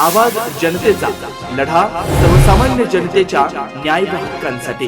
आवाज जनतेचा लढा सर्वसामान्य जनतेच्या न्याय हक्कांसाठी.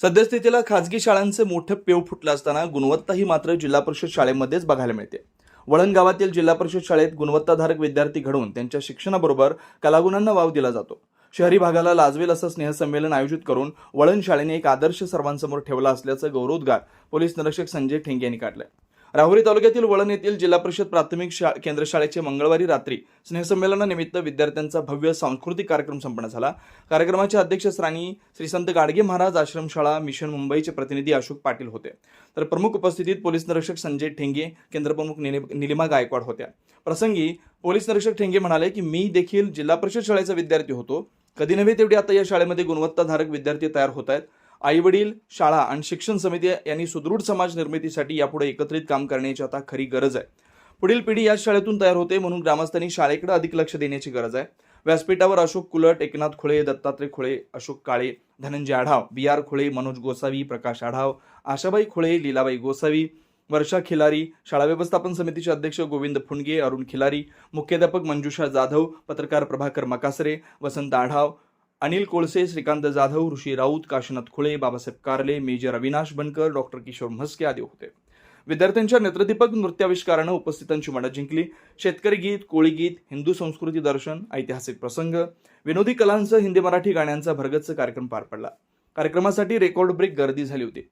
सद्यस्थितीला खाजगी शाळांचे मोठे पेव फुटलं असताना गुणवत्ता ही मात्र जिल्हा परिषद शाळेमध्येच बघायला मिळते. वळण गावातील जिल्हा परिषद शाळेत गुणवत्ताधारक विद्यार्थी घडवून त्यांच्या शिक्षणाबरोबर कलागुणांना वाव दिला जातो. शहरी भागाला लाजवेल असं स्नेहसंमेलन आयोजित करून वळण शाळेने एक आदर्श सर्वांसमोर ठेवला असल्याचं गौरवोद्गार पोलीस निरीक्षक संजय ठेंगे यांनी काढलंय. राहुरी तालुक्यातील वळण येथील जिल्हा परिषद प्राथमिक शा केंद्र शाळेचे मंगळवारी रात्री स्नेहसंमेलनानिमित्त विद्यार्थ्यांचा भव्य सांस्कृतिक कार्यक्रम संपन्न झाला. कार्यक्रमाचे अध्यक्षस्थानी श्री संत गाडगे महाराज आश्रमशाळा मिशन मुंबईचे प्रतिनिधी अशोक पाटील होते. तर प्रमुख उपस्थितीत पोलीस निरीक्षक संजय ठेंगे केंद्रप्रमुख निले- निलिमा गायकवाड होत्या. प्रसंगी पोलीस निरीक्षक ठेंगे म्हणाले की मी देखील जिल्हा परिषद शाळेचा विद्यार्थी होतो. कधी नव्हे तेवढी आता या शाळेमध्ये गुणवत्ताधारक विद्यार्थी तयार होत आहेत. आई वडील शाळा आणि शिक्षण समिती यांनी सुदृढ समाज निर्मितीसाठी यापुढे एकत्रित काम करण्याची आता खरी गरज आहे. पुढील पिढी याच शाळेतून तयार होते म्हणून ग्रामस्थांनी शाळेकडे अधिक लक्ष देण्याची गरज आहे. व्यासपीठावर अशोक कुलट एकनाथ खुळे दत्तात्रय खुळे अशोक काळे धनंजय आढाव बी आर खुळे मनोज गोसावी प्रकाश आढाव आशाबाई खुळे लीलाबाई गोसावी वर्षा खिलारी शाळा व्यवस्थापन समितीचे अध्यक्ष गोविंद फुंडगे अरुण खिलारी मुख्याध्यापक मंजुषा जाधव पत्रकार प्रभाकर मकासरे वसंत आढाव अनिल कोळसे श्रीकांत जाधव ऋषी राऊत काशीनाथ खुळे बाबासाहेब कारले मेजर अविनाश बनकर डॉक्टर किशोर म्हस्के आदी होते. विद्यार्थ्यांच्या नेत्रदीपक नृत्याविष्कारानं उपस्थितांची मनं जिंकली. शेतकरी गीत कोळी गीत हिंदू संस्कृती दर्शन ऐतिहासिक प्रसंग विनोदी कलांसह हिंदी मराठी गाण्यांचा भरगच्च कार्यक्रम पार पडला. कार्यक्रमासाठी रेकॉर्ड ब्रेक गर्दी झाली होती.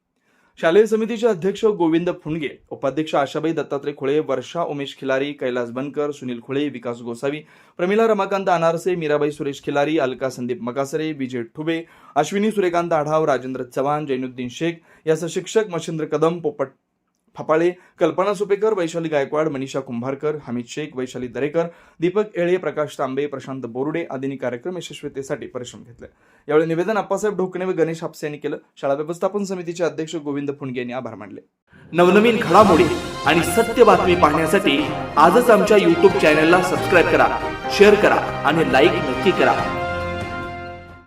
शालेय समितीचे अध्यक्ष गोविंद फुंडगे उपाध्यक्ष आशाबाई दत्तात्रय खुळे वर्षा उमेश खिलारी कैलास बनकर सुनील खुळे विकास गोसावी प्रमिला रमाकांत अनारसे मीराबाई सुरेश खिलारी अलका संदीप मकासरे विजय ठुबे अश्विनी सूर्यकांत आढाव राजेंद्र चव्हाण जैनुद्दीन शेख यासह शिक्षक मच्छिंद्र कदम पोपट फपाळे कल्पना सुपेकर वैशाली गायकवाड मनीषा कुंभारकर हमीद शेख वैशाली दरेकर दीपक एळे प्रकाश तांबे प्रशांत बोरुडे आदींनी कार्यक्रम यशस्वीतेसाठी परिश्रम घेतले. यावेळी निवेदन अप्पासाहेब ढोकणे व गणेश हापसे यांनी केलं. शाळा व्यवस्थापन समितीचे अध्यक्ष गोविंद फुंडगे यांनी आभार मानले. नवनवीन घडामोडी आणि सत्य बातमी पाहण्यासाठी आजच आमच्या युट्यूब चॅनलला सबस्क्राईब करा शेअर करा आणि लाईक नक्की करा.